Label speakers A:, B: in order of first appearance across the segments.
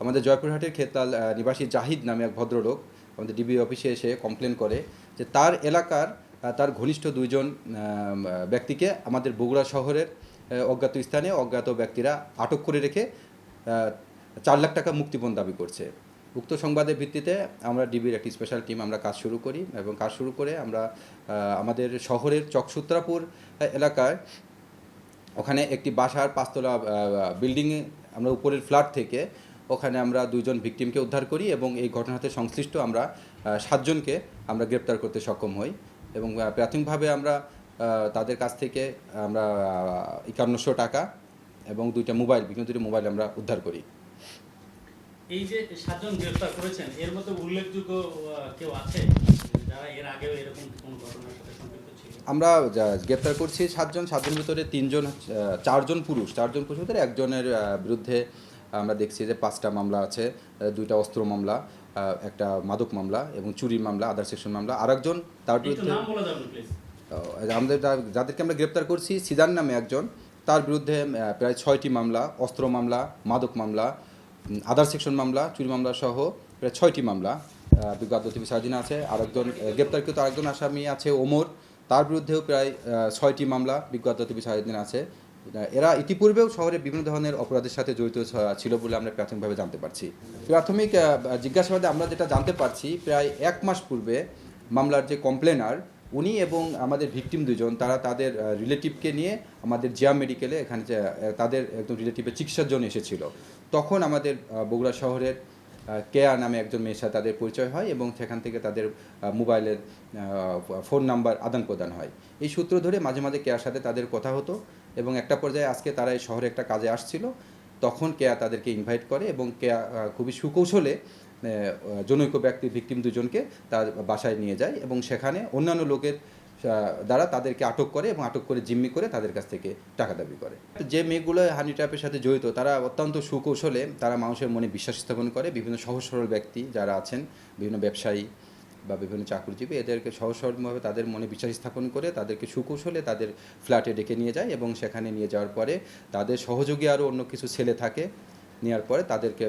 A: আমাদের জয়পুরহাটের খেতাল নিবাসী জাহিদ নামে এক ভদ্রলোক আমাদের ডিবি অফিসে এসে কমপ্লেন করে যে তার এলাকার তার ঘনিষ্ঠ দুইজন ব্যক্তিকে আমাদের বগুড়া শহরের অজ্ঞাত স্থানে অজ্ঞাত ব্যক্তিরা আটক করে রেখে চার লাখ টাকা মুক্তিপণ দাবি করছে। উক্ত সংবাদের ভিত্তিতে আমরা ডিবির একটি স্পেশাল টিম আমরা কাজ শুরু করি এবং কাজ শুরু করে আমরা আমাদের শহরের চকসূত্রাপুর এলাকায় ওখানে একটি বাসার পাঁচতলা বিল্ডিংয়ে আমরা উপরের ফ্ল্যাট থেকে ওখানে আমরা দুইজন ভিকটিমকে উদ্ধার করি এবং এই ঘটনাতে সংশ্লিষ্ট আমরা সাতজনকে আমরা গ্রেপ্তার করতে সক্ষম হই এবং প্রাথমিকভাবে আমরা তাদের কাছ থেকে আমরা একান্নশো টাকা এবং দুইটা মোবাইল বিভিন্ন দুটি মোবাইল আমরা উদ্ধার করি।
B: এই যে সাতজন গ্রেফতার করেছেন এর মধ্যে উল্লেখযোগ্য কেউ আছে? যারা এর আগেও এরকম কোন ঘটনার সাথে
A: আমরা গ্রেপ্তার করছি সাতজন সাতজনের ভিতরে তিনজন চারজন পুরুষ চারজন পুরুষ ভিতরে একজনের বিরুদ্ধে আমরা দেখছি যে পাঁচটা মামলা আছে দুইটা অস্ত্র মামলা একটা মাদক মামলা এবং চুরির মামলা আদার সেকশন মামলা। আরেকজন তার বিরুদ্ধে আমাদের যাদেরকে আমরা গ্রেপ্তার করছি সিদান নামে একজন তার বিরুদ্ধে প্রায় ছয়টি মামলা অস্ত্র মামলা মাদক মামলা আদার সেকশন মামলা চুরি মামলা সহ প্রায় ছয়টি মামলা। বিজ্ঞাত বিচারাধীন আছে আরেকজন গ্রেপ্তারকৃত আরেকজন আসামি আছে ওমর। তার বিরুদ্ধেও প্রায় ছয়টি মামলা বিজ্ঞাত বিচারাধীন আছে। এরা ইতিপূর্বেও শহরে বিভিন্ন ধরনের অপরাধের সাথে জড়িত ছিল বলে আমরা প্রাথমিকভাবে জানতে পারছি। প্রাথমিক জিজ্ঞাসাবাদে আমরা যেটা জানতে পারছি, প্রায় এক মাস পূর্বে মামলার যে কমপ্লেনার, উনি এবং আমাদের ভিকটিম দুজন, তারা তাদের রিলেটিভকে নিয়ে আমাদের জিয়া মেডিকেলে এখানে তাদের একদম রিলেটিভের চিকিৎসার জন্য এসেছিল। তখন আমাদের বগুড়া শহরের কেয়া নামে একজন মেয়ের সাথে তাদের পরিচয় হয় এবং সেখান থেকে তাদের মোবাইলের ফোন নাম্বার আদান প্রদান হয়। এই সূত্র ধরে মাঝে মাঝে কেয়ার সাথে তাদের কথা হতো এবং একটা পর্যায়ে আজকে তারা এই শহরে একটা কাজে আসছিল। তখন কেয়া তাদেরকে ইনভাইট করে এবং কেয়া খুবই সুকৌশলে জনৈক ব্যক্তি, ভিকটিম দুজনকে তার বাসায় নিয়ে যায় এবং সেখানে অন্যান্য লোকের দ্বারা তাদেরকে আটক করে এবং আটক করে জিম্মি করে তাদের কাছ থেকে টাকা দাবি করে। যে মেয়েগুলো হানি ট্র্যাপের সাথে জড়িত, তারা অত্যন্ত সুকৌশলে তারা মানুষের মনে বিশ্বাস স্থাপন করে। বিভিন্ন সহজ সরল ব্যক্তি যারা আছেন, বিভিন্ন ব্যবসায়ী বা বিভিন্ন চাকরিজীবী, এদেরকে সহজ সরলভাবে তাদের মনে বিশ্বাস স্থাপন করে তাদেরকে সুকৌশলে তাদের ফ্ল্যাটে ডেকে নিয়ে যায় এবং সেখানে নিয়ে যাওয়ার পরে তাদের সহযোগী আরও অন্য কিছু ছেলে থাকে নেওয়ার পরে তাদেরকে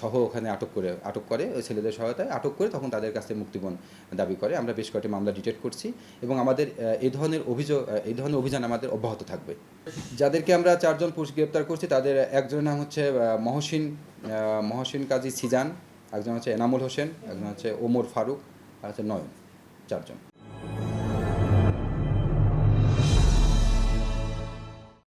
A: সহ ওখানে আটক করে আটক করে ওই ছেলেদের সহায়তায় আটক করে তখন তাদের কাছে মুক্তিপণ দাবি করে। আমরা বেশ কয়েকটি মামলা ডিটেক্ট করছি এবং আমাদের এই ধরনের অভিযোগ এই ধরনের অভিযান আমাদের অব্যাহত থাকবে। যাদেরকে আমরা চারজন পুরুষ গ্রেপ্তার করছি তাদের একজনের নাম হচ্ছে মহসিন মহসিন কাজী সিজান, একজন হচ্ছে এনামুল হোসেন, একজন হচ্ছে ওমর ফারুক, আর হচ্ছে নয়ন, চারজন।